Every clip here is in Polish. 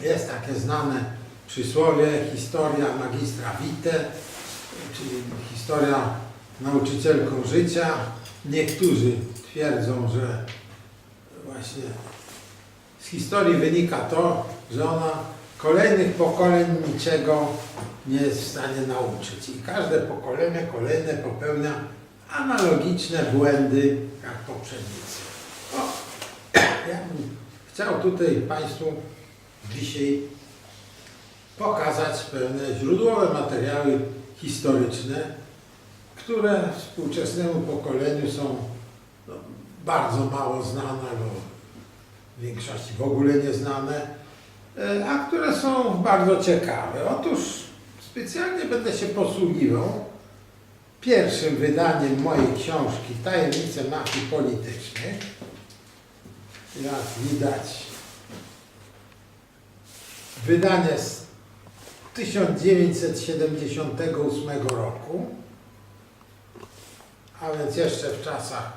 Jest takie znane przysłowie historia magistra vitae, czyli historia nauczycielką życia. Niektórzy twierdzą, że właśnie z historii wynika to, że ona kolejnych pokoleń niczego nie jest w stanie nauczyć. I każde pokolenie kolejne popełnia analogiczne błędy jak poprzednicy. O, ja bym chciał tutaj Państwu dzisiaj pokazać pewne źródłowe materiały historyczne, które współczesnemu pokoleniu są no, bardzo mało znane, albo w większości w ogóle nieznane, e, a które są bardzo ciekawe. Otóż specjalnie będę się posługiwał pierwszym wydaniem mojej książki Tajemnice mafii politycznej. Jak widać, wydanie z 1978 roku, a więc jeszcze w czasach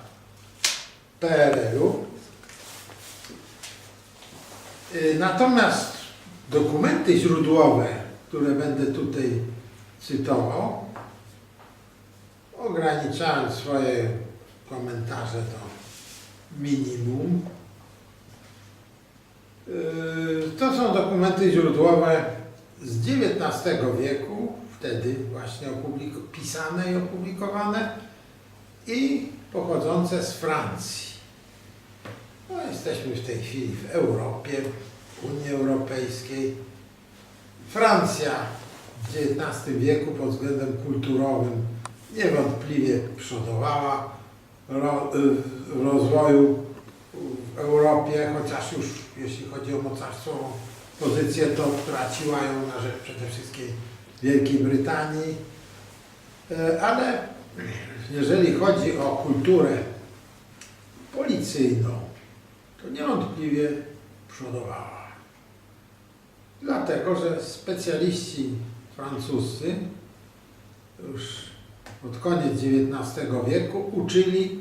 PRL-u. Y, Natomiast dokumenty źródłowe, które będę tutaj cytował, ograniczałem swoje komentarze do minimum. Yy, To są dokumenty źródłowe z XIX wieku, wtedy właśnie pisane i opublikowane i pochodzące z Francji. No, jesteśmy w tej chwili w Europie, w Unii Europejskiej. Francja w XIX wieku pod względem kulturowym niewątpliwie przodowała ro, y, w rozwoju w Europie, chociaż już jeśli chodzi o mocarstwową pozycję, to traciła ją na rzecz przede wszystkim Wielkiej Brytanii. E, Ale jeżeli chodzi o kulturę policyjną, to niewątpliwie przodowała. Dlatego, że specjaliści francuscy już pod koniec XIX wieku uczyli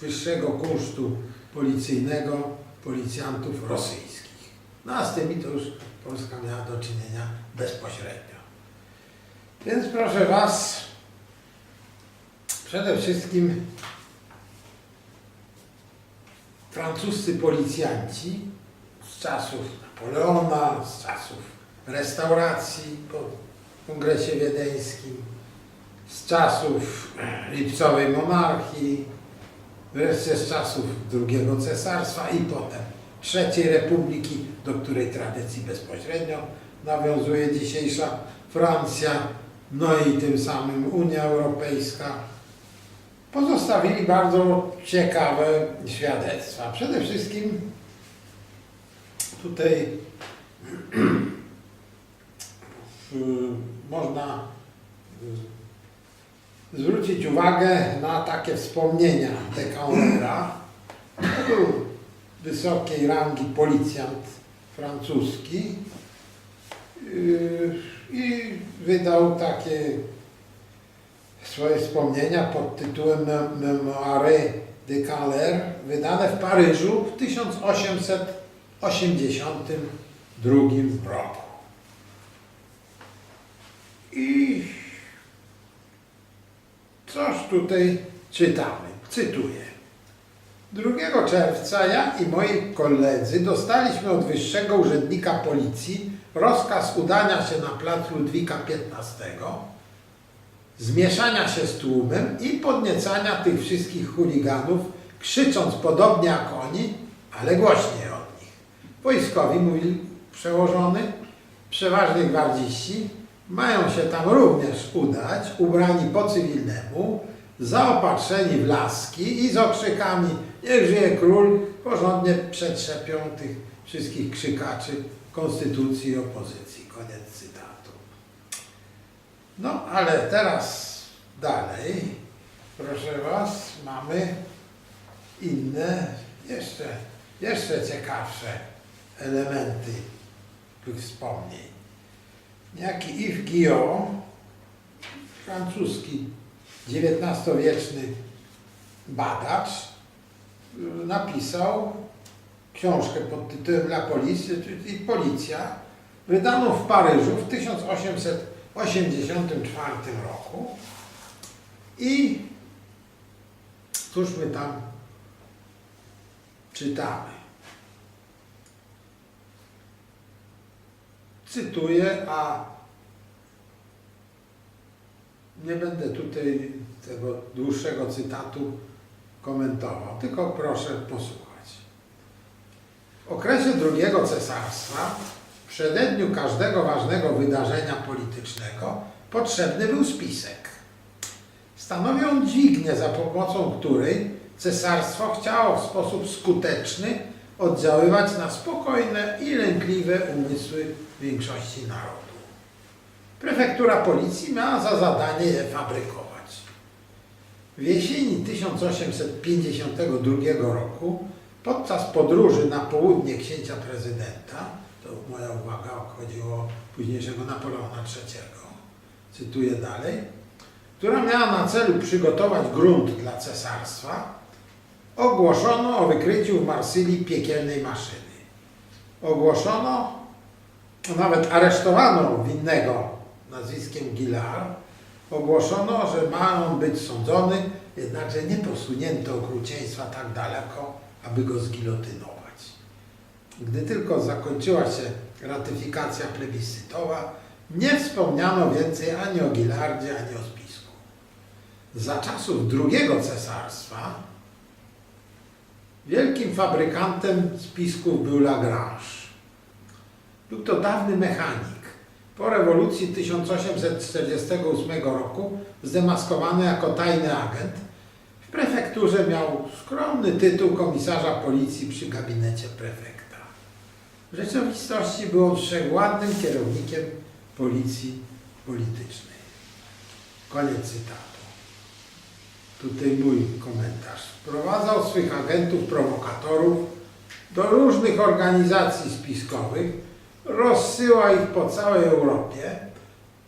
wyższego kunsztu policyjnego policjantów rosyjskich. No a z tymi to już Polska miała do czynienia bezpośrednio. Więc proszę Was, przede wszystkim francuscy policjanci z czasów Napoleona, z czasów restauracji po kongresie wiedeńskim, z czasów lipcowej monarchii, wreszcie z czasów drugiego cesarstwa i potem trzeciej republiki, do której tradycji bezpośrednio nawiązuje dzisiejsza Francja, no i tym samym Unia Europejska, pozostawili bardzo ciekawe świadectwa. Przede wszystkim tutaj można zwrócić uwagę na takie wspomnienia Decaunera. To był wysokiej rangi policjant francuski yy, i wydał takie swoje wspomnienia pod tytułem Mem- Memoire de Caler, wydane w Paryżu w 1882 roku. I Coś tutaj czytamy. Cytuję. 2 czerwca ja i moi koledzy dostaliśmy od wyższego urzędnika policji rozkaz udania się na plac Ludwika XV, zmieszania się z tłumem i podniecania tych wszystkich chuliganów, krzycząc podobnie jak oni, ale głośniej od nich. Wojskowi, mówił przełożony, przeważnie gwardziści, mają się tam również udać, ubrani po cywilnemu, zaopatrzeni w laski i z okrzykami niech żyje król, porządnie przetrzepią tych wszystkich krzykaczy konstytucji i opozycji. Koniec cytatu. No, ale teraz dalej, proszę Was, mamy inne, jeszcze, jeszcze ciekawsze elementy tych wspomnień. Niejaki Yves Guillaume, francuski XIX-wieczny badacz, napisał książkę pod tytułem La Police, czyli Policja, wydaną w Paryżu w 1884 roku. I cóż my tam czytamy? Cytuję, a nie będę tutaj tego dłuższego cytatu komentował, tylko proszę posłuchać. W okresie drugiego cesarstwa, w przededniu każdego ważnego wydarzenia politycznego, potrzebny był spisek. Stanowił on dźwignię, za pomocą której cesarstwo chciało w sposób skuteczny oddziaływać na spokojne i lękliwe umysły większości narodu. Prefektura policji miała za zadanie je fabrykować. W jesieni 1852 roku, podczas podróży na południe księcia prezydenta, to moja uwaga chodziło o późniejszego Napoleona III, cytuję dalej, która miała na celu przygotować grunt dla cesarstwa, ogłoszono o wykryciu w Marsylii piekielnej maszyny. Ogłoszono, nawet aresztowano winnego nazwiskiem Gilar, ogłoszono, że ma on być sądzony, jednakże nie posunięto okrucieństwa tak daleko, aby go zgilotynować. Gdy tylko zakończyła się ratyfikacja plebiscytowa, nie wspomniano więcej ani o Gilardzie, ani o spisku. Za czasów drugiego cesarstwa wielkim fabrykantem spisków był Lagrange. Był to dawny mechanik. Po rewolucji 1848 roku zdemaskowany jako tajny agent, w prefekturze miał skromny tytuł komisarza policji przy gabinecie prefekta. W rzeczywistości był on wszechwładnym kierownikiem policji politycznej. Koniec cytatu. Tutaj mój komentarz. Wprowadzał swych agentów prowokatorów do różnych organizacji spiskowych, rozsyła ich po całej Europie.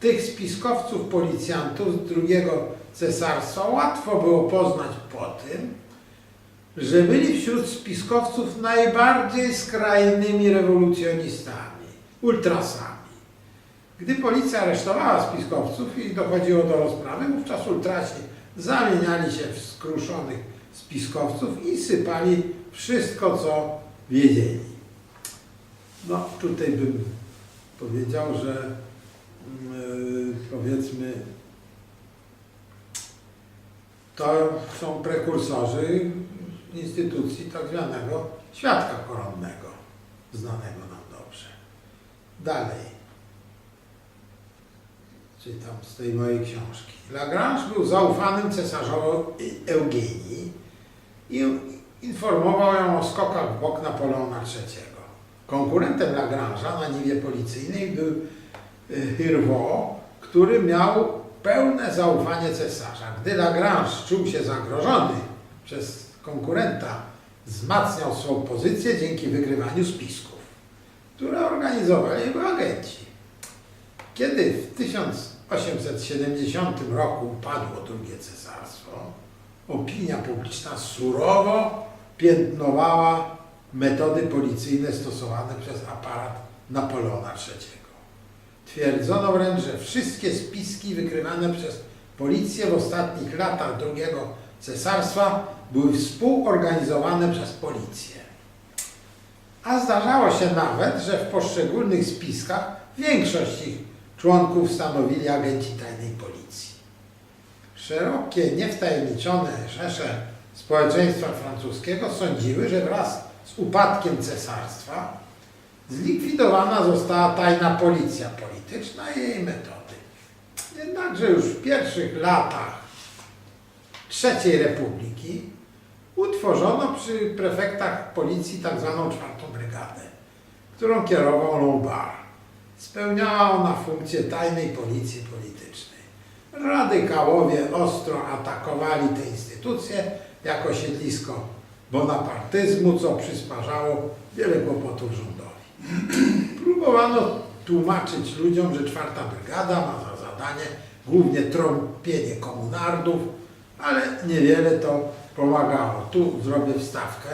Tych spiskowców policjantów z drugiego cesarstwa łatwo było poznać po tym, że byli wśród spiskowców najbardziej skrajnymi rewolucjonistami, ultrasami. Gdy policja aresztowała spiskowców i dochodziło do rozprawy, wówczas ultrasi zamieniali się w skruszonych spiskowców i sypali wszystko, co wiedzieli. No, tutaj bym powiedział, że yy, powiedzmy, to są prekursorzy instytucji tak zwanego świadka koronnego, znanego nam dobrze. Dalej. Czytam z tej mojej książki. Lagrange był zaufanym cesarzowi Eugenii i informował ją o skokach w bok Napoleona III. Konkurentem Lagrange'a na niwie policyjnej był y, Hirvo, który miał pełne zaufanie cesarza. Gdy Lagrange czuł się zagrożony przez konkurenta, wzmacniał swą pozycję dzięki wygrywaniu spisków, które organizowali jego agenci. Kiedy w 1870 roku upadło drugie cesarstwo, opinia publiczna surowo piętnowała metody policyjne stosowane przez aparat Napoleona III. Twierdzono wręcz, że wszystkie spiski wykrywane przez policję w ostatnich latach drugiego cesarstwa były współorganizowane przez policję. A zdarzało się nawet, że w poszczególnych spiskach większość ich członków stanowili agenci tajnej policji. Szerokie, niewtajemniczone rzesze społeczeństwa francuskiego sądziły, że wraz z upadkiem cesarstwa zlikwidowana została tajna policja polityczna i jej metody. Jednakże już w pierwszych latach III Republiki utworzono przy prefektach policji tak zwaną czwartą brygadę, którą kierował Lombard. Spełniała ona funkcję tajnej policji politycznej. Radykałowie ostro atakowali tę instytucję jako siedlisko bonapartyzmu, co przysparzało wiele kłopotów rządowi. Próbowano tłumaczyć ludziom, że czwarta brygada ma za zadanie głównie trąbienie komunardów, ale niewiele to pomagało. Tu zrobię wstawkę.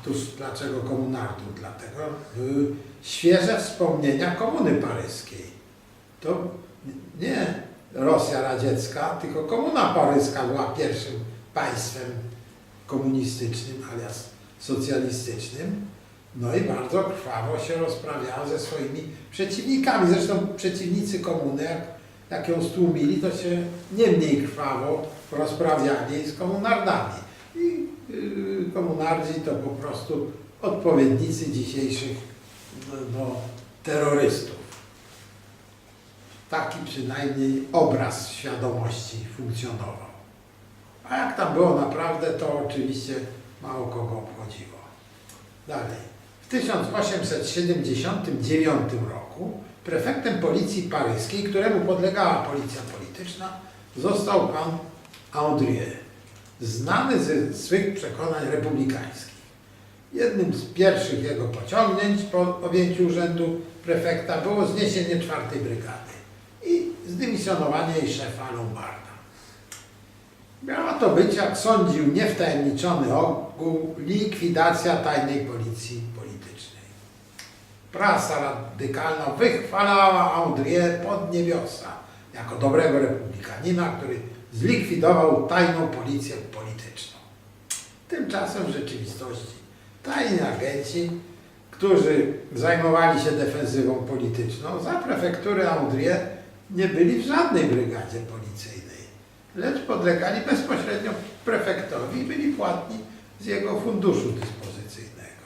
Otóż dlaczego komunardu? Dlatego były świeże wspomnienia komuny paryskiej. To nie Rosja radziecka, tylko komuna paryska była pierwszym państwem komunistycznym, alias socjalistycznym. No i bardzo krwawo się rozprawiała ze swoimi przeciwnikami. Zresztą przeciwnicy komuny, jak, jak ją stłumili, to się nie mniej krwawo rozprawiali z komunardami. I yy, komunardzi to po prostu odpowiednicy dzisiejszych no, terrorystów. Taki przynajmniej obraz świadomości funkcjonował. A jak tam było naprawdę, to oczywiście mało kogo obchodziło. Dalej. W 1879 roku prefektem policji paryskiej, któremu podlegała policja polityczna, został pan Andrieu, znany ze swych przekonań republikańskich. Jednym z pierwszych jego pociągnięć po objęciu urzędu prefekta było zniesienie czwartej brygady i zdymisjonowanie jej szefa Lombarda. Miała to być, jak sądził niewtajemniczony ogół, likwidacja tajnej policji politycznej. Prasa radykalna wychwalała Andrieu pod niebiosa jako dobrego republikanina, który zlikwidował tajną policję polityczną. Tymczasem w rzeczywistości tajni agenci, którzy zajmowali się defensywą polityczną, za prefektury Andrieu nie byli w żadnej brygadzie policyjnej lecz podlegali bezpośrednio prefektowi i byli płatni z jego funduszu dyspozycyjnego.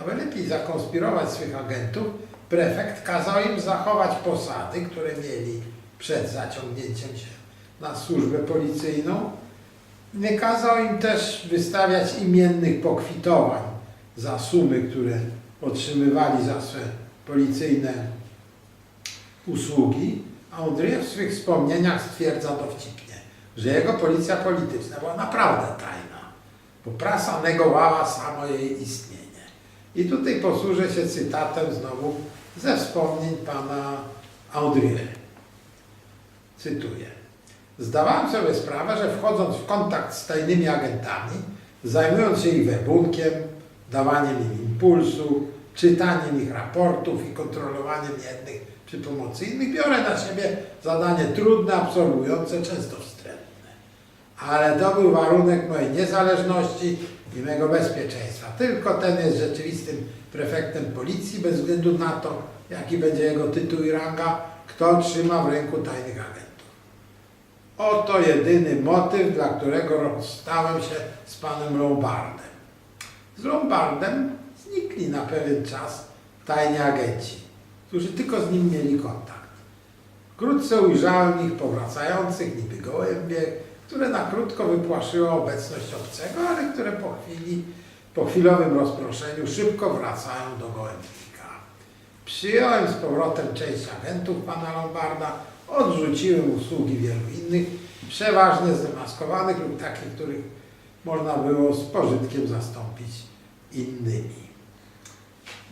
Aby lepiej zakonspirować swych agentów, prefekt kazał im zachować posady, które mieli przed zaciągnięciem się na służbę policyjną. Nie kazał im też wystawiać imiennych pokwitowań za sumy, które otrzymywali za swe policyjne usługi, a Andrzej w swych wspomnieniach stwierdza dowcipnie, że jego policja polityczna była naprawdę tajna, bo prasa negowała samo jej istnienie. I tutaj posłużę się cytatem znowu ze wspomnień pana Andrieu. Cytuję. Zdawałem sobie sprawę, że wchodząc w kontakt z tajnymi agentami, zajmując się ich webunkiem, dawaniem im impulsu, czytaniem ich raportów i kontrolowaniem jednych przy pomocy innych, biorę na siebie zadanie trudne, absorbujące, często wstrętne. Ale to był warunek mojej niezależności i mego bezpieczeństwa. Tylko ten jest rzeczywistym prefektem policji, bez względu na to, jaki będzie jego tytuł i ranga, kto trzyma w ręku tajnych agentów. Oto jedyny motyw, dla którego rozstałem się z panem Lombardem. Z Lombardem znikli na pewien czas tajni agenci, którzy tylko z nim mieli kontakt. Wkrótce ujrzałem ich powracających, niby gołębie, które na krótko wypłaszyło obecność obcego, ale które po chwili, po chwilowym rozproszeniu szybko wracają do gołębnika. Przyjąłem z powrotem część agentów pana Lombarda, odrzuciłem usługi wielu innych, przeważnie zdemaskowanych lub takich, których można było z pożytkiem zastąpić innymi.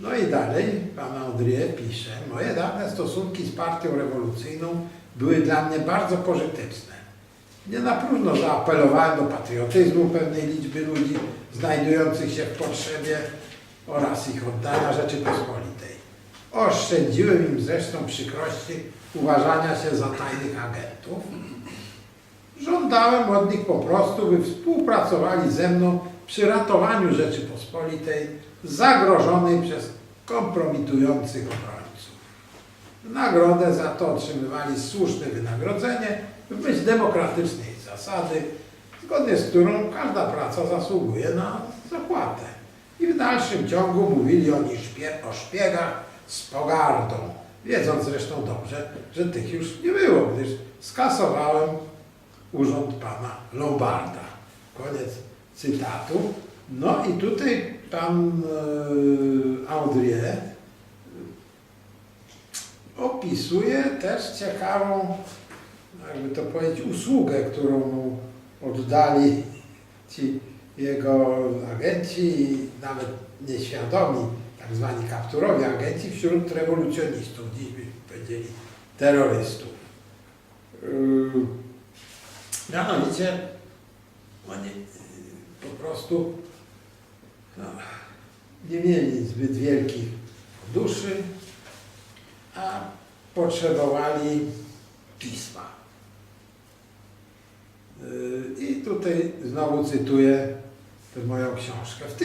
No i dalej pan Andrieu pisze, moje dawne stosunki z partią rewolucyjną były dla mnie bardzo pożyteczne. Nie na próżno zaapelowałem do patriotyzmu pewnej liczby ludzi znajdujących się w potrzebie oraz ich oddania Rzeczypospolitej. Oszczędziłem im zresztą przykrości uważania się za tajnych agentów. Żądałem od nich po prostu, by współpracowali ze mną przy ratowaniu Rzeczypospolitej zagrożonej przez kompromitujących obrońców. Nagrodę za to otrzymywali słuszne wynagrodzenie w myśl demokratycznej zasady, zgodnie z którą każda praca zasługuje na zapłatę. I w dalszym ciągu mówili oni o szpiegach z pogardą, wiedząc zresztą dobrze, że tych już nie było, gdyż skasowałem urząd pana Lombarda. Koniec cytatu. No i tutaj pan e, Andrieu opisuje też ciekawą, jakby to powiedzieć, usługę, którą mu oddali ci jego agenci nawet nieświadomi, tak zwani kapturowi agenci wśród rewolucjonistów, dziś by powiedzieli terrorystów. Yy, Mianowicie oni yy, po prostu no, nie mieli zbyt wielkich duszy, a potrzebowali pisma. Yy, I tutaj znowu cytuję tę moją książkę. W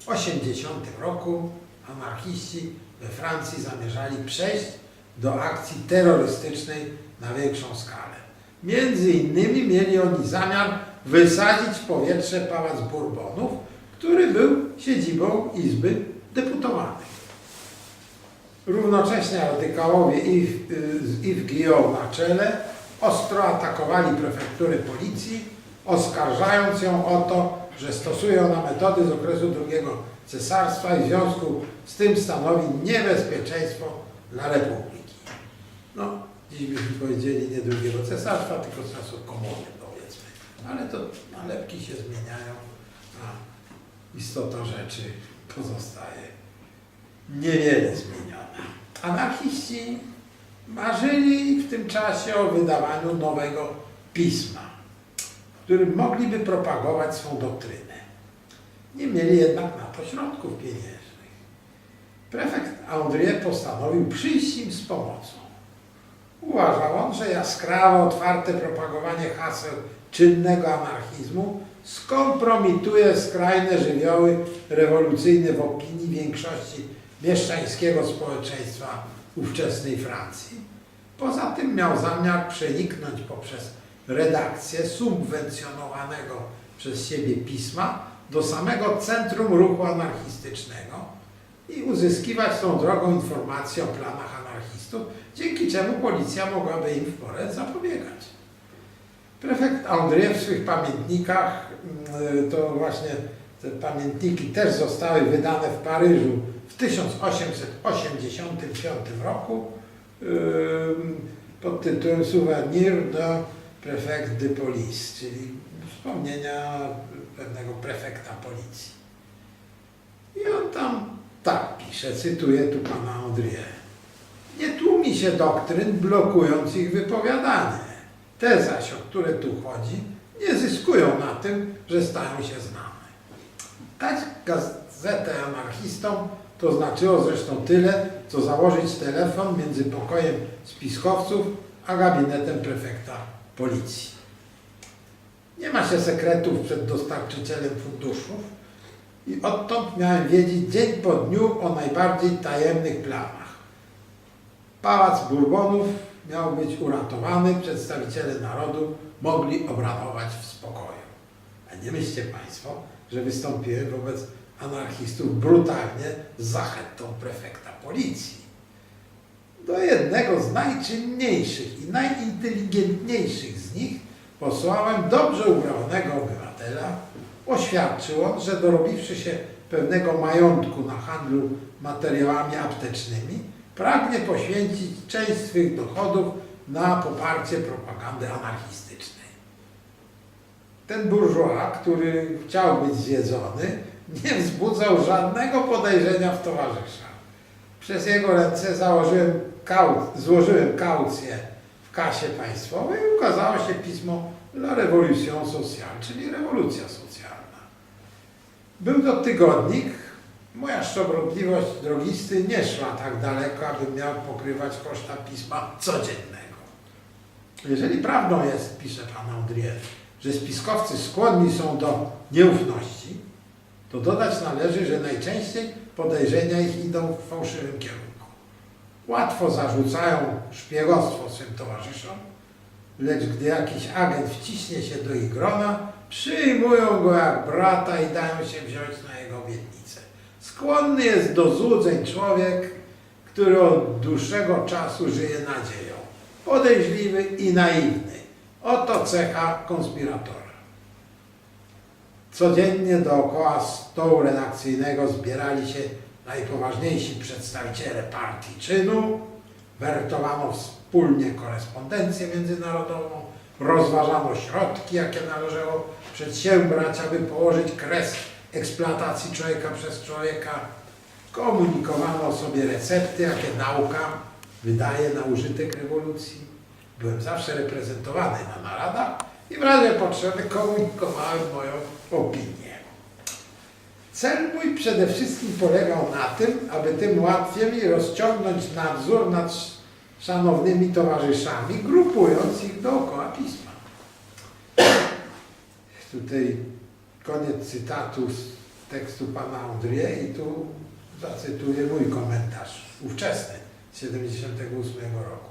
1880 roku anarchiści we Francji zamierzali przejść do akcji terrorystycznej na większą skalę. Między innymi mieli oni zamiar wysadzić w powietrze Pałac Bourbonów, który był siedzibą Izby Deputowanych. Równocześnie radykałowie y, z Yves Guillaume na czele ostro atakowali prefektury policji, oskarżając ją o to, że stosuje ona metody z okresu II cesarstwa i w związku z tym stanowi niebezpieczeństwo dla republiki. No, dziś byśmy powiedzieli nie drugiego cesarstwa, tylko z czasów komuny, powiedzmy. Ale to nalepki się zmieniają, a istota rzeczy pozostaje niewiele zmieniona. Anarchiści marzyli w tym czasie o wydawaniu nowego pisma, którym mogliby propagować swą doktrynę. Nie mieli jednak na to środków pieniężnych. Prefekt André postanowił przyjść im z pomocą. Uważał on, że jaskrawe, otwarte propagowanie haseł czynnego anarchizmu skompromituje skrajne żywioły rewolucyjne w opinii większości mieszczańskiego społeczeństwa ówczesnej Francji. Poza tym miał zamiar przeniknąć poprzez redakcję subwencjonowanego przez siebie pisma do samego centrum ruchu anarchistycznego i uzyskiwać tą drogą informacje o planach anarchistów, dzięki czemu policja mogłaby im w porę zapobiegać. Prefekt André w swych pamiętnikach, mm, to właśnie te pamiętniki też zostały wydane w Paryżu w 1885 roku pod tytułem Souvenir de Prefect de Police, czyli wspomnienia pewnego prefekta policji. I on tam tak pisze, cytuję tu pana André. Nie tłumi się doktryn, blokując ich wypowiadanie. Te zaś, o które tu chodzi, nie zyskują na tym, że stają się znane. Dać gazetę anarchistom to znaczyło zresztą tyle, co założyć telefon między pokojem spiskowców a gabinetem prefekta policji. Nie ma się sekretów przed dostarczycielem funduszów i odtąd miałem wiedzieć dzień po dniu o najbardziej tajemnych planach. Pałac Bourbonów miał być uratowany, przedstawiciele narodu mogli obradować w spokoju. A nie myślcie Państwo, że wystąpiłem wobec anarchistów brutalnie z zachętą prefekta policji. Do jednego z najczynniejszych i najinteligentniejszych z nich posłałem dobrze ubranego obywatela. Oświadczył on, że dorobiwszy się pewnego majątku na handlu materiałami aptecznymi, pragnie poświęcić część swych dochodów na poparcie propagandy anarchistycznej. Ten burżuaz, który chciał być zjedzony, nie wzbudzał żadnego podejrzenia w towarzysza. Przez jego ręce założyłem kau- złożyłem kaucję w kasie państwowej i ukazało się pismo La Révolution Sociale, czyli rewolucja socjalna. Był to tygodnik. Moja szczodrobliwość drogisty nie szła tak daleko, abym miał pokrywać koszta pisma codziennego. Jeżeli prawdą jest, pisze pan André, że spiskowcy skłonni są do nieufności, to dodać należy, że najczęściej podejrzenia ich idą w fałszywym kierunku. Łatwo zarzucają szpiegostwo swym towarzyszom, lecz gdy jakiś agent wciśnie się do ich grona, przyjmują go jak brata i dają się wziąć na jego obietnicę. Skłonny jest do złudzeń człowiek, który od dłuższego czasu żyje nadzieją. Podejrzliwy i naiwny. Oto cecha konspiratora. Codziennie dookoła stołu redakcyjnego zbierali się najpoważniejsi przedstawiciele partii czynu, wertowano wspólnie korespondencję międzynarodową, rozważano środki, jakie należało przedsiębrać, aby położyć kres eksploatacji człowieka przez człowieka. Komunikowano sobie recepty, jakie nauka wydaje na użytek rewolucji. Byłem zawsze reprezentowany na naradach i w razie potrzeby komunikowałem moją opinię. Cel mój przede wszystkim polegał na tym, aby tym łatwiej rozciągnąć nadzór nad sz- szanownymi towarzyszami, grupując ich dookoła pisma. Tutaj koniec cytatu z tekstu pana Andrzeja i tu zacytuję mój komentarz, ówczesny, z 78 roku.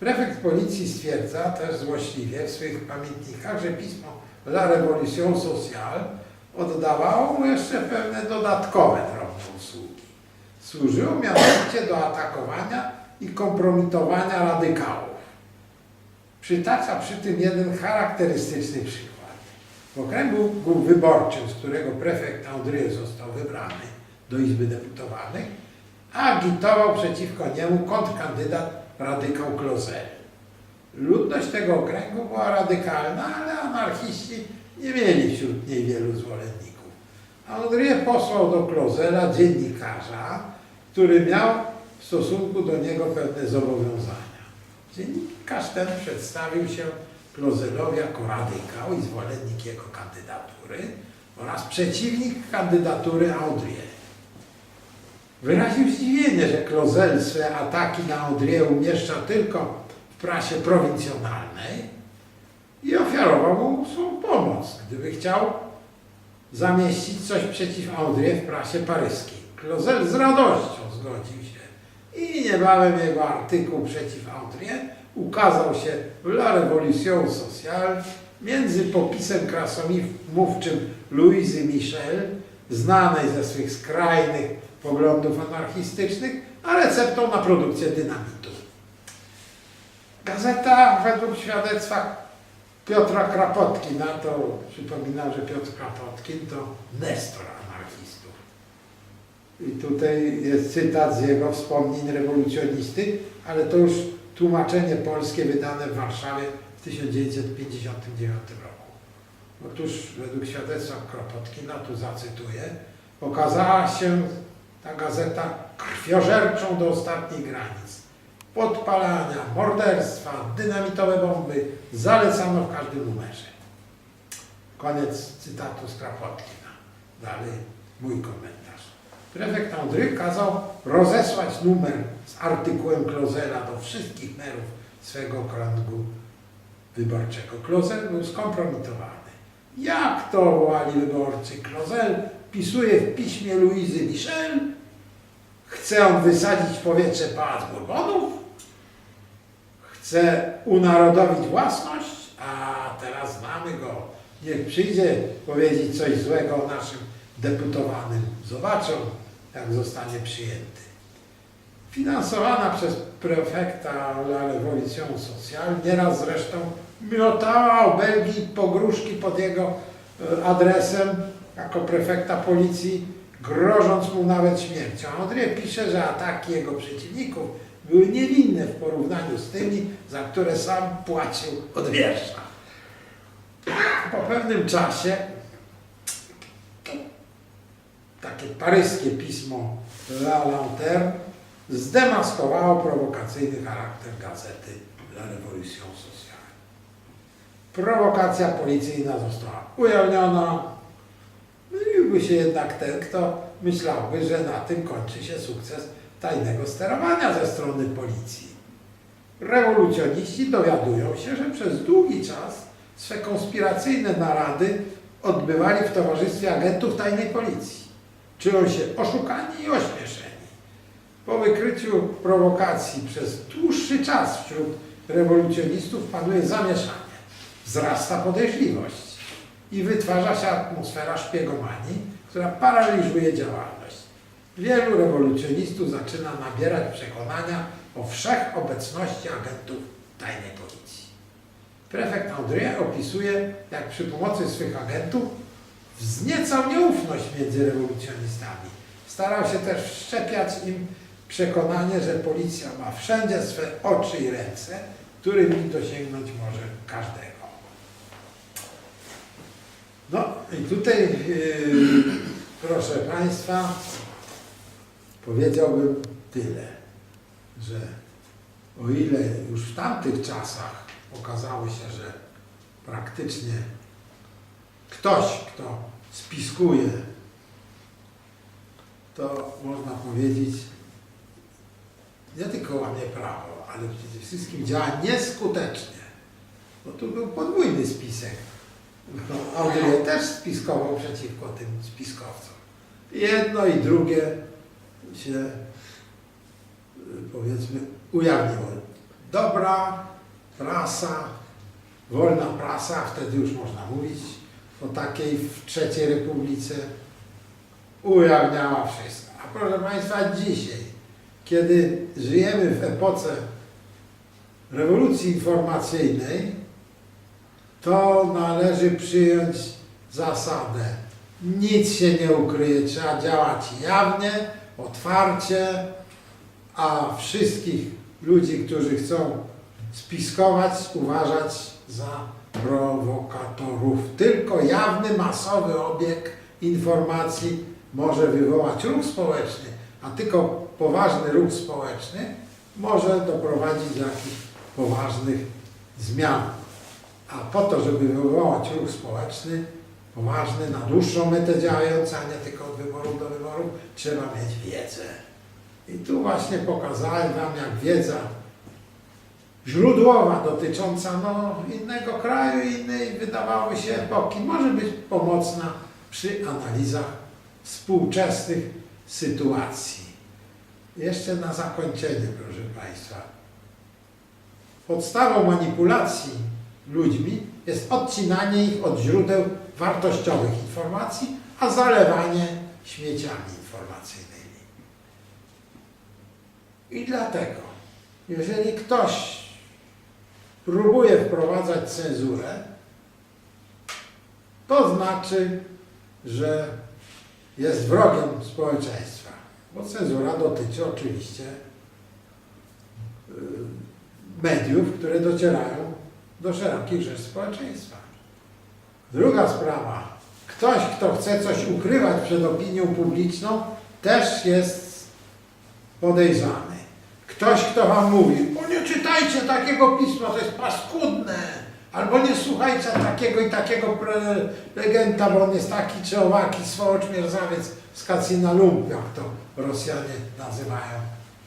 Prefekt policji stwierdza też złośliwie w swych pamiętnikach, że pismo La Révolution Sociale oddawało mu jeszcze pewne dodatkowe drobne usługi. Służyło mianowicie do atakowania i kompromitowania radykałów. Przytacza przy tym jeden charakterystyczny przykład. W okręgu wyborczym, z którego prefekt André został wybrany do Izby Deputowanych, agitował przeciwko niemu kontrkandydat radykał Klozel. Ludność tego okręgu była radykalna, ale anarchiści nie mieli wśród niej wielu zwolenników. André posłał do Klozela dziennikarza, który miał w stosunku do niego pewne zobowiązania. Dziennikarz ten przedstawił się Klozelowi jako radykał i zwolennik jego kandydatury oraz przeciwnik kandydatury Audrey. Wyraził zdziwienie, że Klozel swe ataki na Audrey umieszcza tylko w prasie prowincjonalnej i ofiarował mu swą pomoc, gdyby chciał zamieścić coś przeciw Audrey w prasie paryskiej. Klozel z radością zgodził się i niebawem jego artykuł przeciw Audrey ukazał się w La Révolution Sociale między popisem krasomówczym Louisy Michel, znanej ze swych skrajnych poglądów anarchistycznych, a receptą na produkcję dynamitu. Gazeta według świadectwa Piotra Krapotkina, to przypominam, że Piotr Krapotkin to nestor anarchistów. I tutaj jest cytat z jego wspomnień rewolucjonisty, ale to już tłumaczenie polskie wydane w Warszawie w 1959 roku. Otóż według świadectwa Kropotkina, tu zacytuję, okazała się ta gazeta krwiożerczą do ostatnich granic. Podpalania, morderstwa, dynamitowe bomby zalecano w każdym numerze. Koniec cytatu z Krapotkina. Dalej mój komentarz. Prefekt Andry kazał rozesłać numer z artykułem Klozela do wszystkich merów swego okręgu wyborczego. Klozel był skompromitowany. Jak to wołali wyborcy? Klozel pisuje w piśmie Louisy Michel, chce on wysadzić w powietrze pałac Bourbonów, chce unarodowić własność, a teraz znamy go. Niech przyjdzie powiedzieć coś złego o naszym deputowanym. Zobaczą, jak zostanie przyjęty. Finansowana przez prefekta La Révolution Sociale, nieraz zresztą miotała obelgi i pogróżki pod jego e, adresem jako prefekta policji, grożąc mu nawet śmiercią. Andrzej pisze, że ataki jego przeciwników były niewinne w porównaniu z tymi, za które sam płacił od wiersza. Po pewnym czasie takie paryskie pismo La Lanterne zdemaskowało prowokacyjny charakter gazety La Révolution Sociale. Prowokacja policyjna została ujawniona. Myliłby się jednak ten, kto myślałby, że na tym kończy się sukces tajnego sterowania ze strony policji. Rewolucjoniści dowiadują się, że przez długi czas swe konspiracyjne narady odbywali w towarzystwie agentów tajnej policji. Czują się oszukani i ośmieszeni. Po wykryciu prowokacji przez dłuższy czas wśród rewolucjonistów panuje zamieszanie, wzrasta podejrzliwość i wytwarza się atmosfera szpiegomanii, która paraliżuje działalność. Wielu rewolucjonistów zaczyna nabierać przekonania o wszechobecności agentów tajnej policji. Prefekt André opisuje, jak przy pomocy swych agentów wzniecał nieufność między rewolucjonistami. Starał się też wszczepiać im przekonanie, że policja ma wszędzie swe oczy i ręce, którymi dosięgnąć może każdego. No i tutaj, yy, proszę Państwa, powiedziałbym tyle, że o ile już w tamtych czasach okazało się, że praktycznie ktoś, kto spiskuje to można powiedzieć, nie tylko łamie prawo, ale przede wszystkim działa nieskutecznie. Bo tu był podwójny spisek. No, Audrey też spiskował przeciwko tym spiskowcom. Jedno i drugie się y, powiedzmy ujawniło. Dobra prasa, wolna prasa, wtedy już można mówić o takiej w trzeciej republice, ujawniała wszystko. A proszę Państwa, dzisiaj, kiedy żyjemy w epoce rewolucji informacyjnej, to należy przyjąć zasadę. Nic się nie ukryje, trzeba działać jawnie, otwarcie, a wszystkich ludzi, którzy chcą spiskować, uważać za prowokatorów. Tylko jawny, masowy obieg informacji może wywołać ruch społeczny, a tylko poważny ruch społeczny może doprowadzić do jakichś poważnych zmian. A po to, żeby wywołać ruch społeczny, poważny, na dłuższą metę działający, a nie tylko od wyborów do wyborów, trzeba mieć wiedzę. I tu właśnie pokazałem Wam, jak wiedza źródłowa dotycząca no, innego kraju, innej wydawałoby się epoki, może być pomocna przy analizach współczesnych sytuacji. Jeszcze na zakończenie, proszę Państwa. Podstawą manipulacji ludźmi jest odcinanie ich od źródeł wartościowych informacji, a zalewanie śmieciami informacyjnymi. I dlatego, jeżeli ktoś próbuje wprowadzać cenzurę, to znaczy, że jest wrogiem społeczeństwa. Bo cenzura dotyczy oczywiście y, mediów, które docierają do szerokich rzeczy społeczeństwa. Druga sprawa. Ktoś, kto chce coś ukrywać przed opinią publiczną, też jest podejrzany. Ktoś, kto wam mówi, nie czytajcie takiego pisma, to jest paskudne, albo nie słuchajcie takiego i takiego prelegenta, bo on jest taki czy owaki, swołocz mierzawiec z Kacina Lump, jak to Rosjanie nazywają.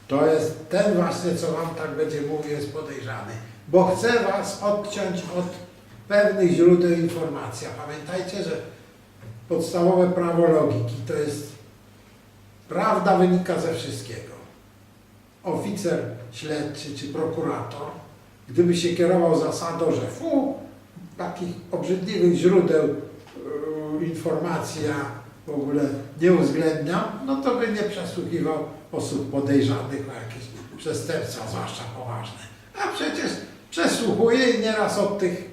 To jest ten właśnie, co wam tak będzie mówił, jest podejrzany, bo chce was odciąć od pewnych źródeł informacji. A pamiętajcie, że podstawowe prawo logiki to jest prawda wynika ze wszystkiego oficer śledczy czy prokurator, gdyby się kierował zasadą, że fu, takich obrzydliwych źródeł yy, informacji ja w ogóle nie uwzględniam, no to by nie przesłuchiwał osób podejrzanych o jakieś przestępstwa, zwłaszcza poważne. A przecież przesłuchuje i nieraz od tych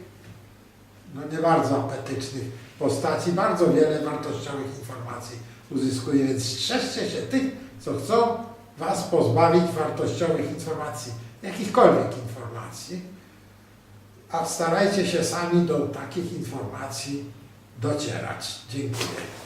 no nie bardzo apetycznych postaci bardzo wiele wartościowych informacji uzyskuje, więc strzeżcie się tych, co chcą Was pozbawić wartościowych informacji, jakichkolwiek informacji, a starajcie się sami do takich informacji docierać. Dziękuję.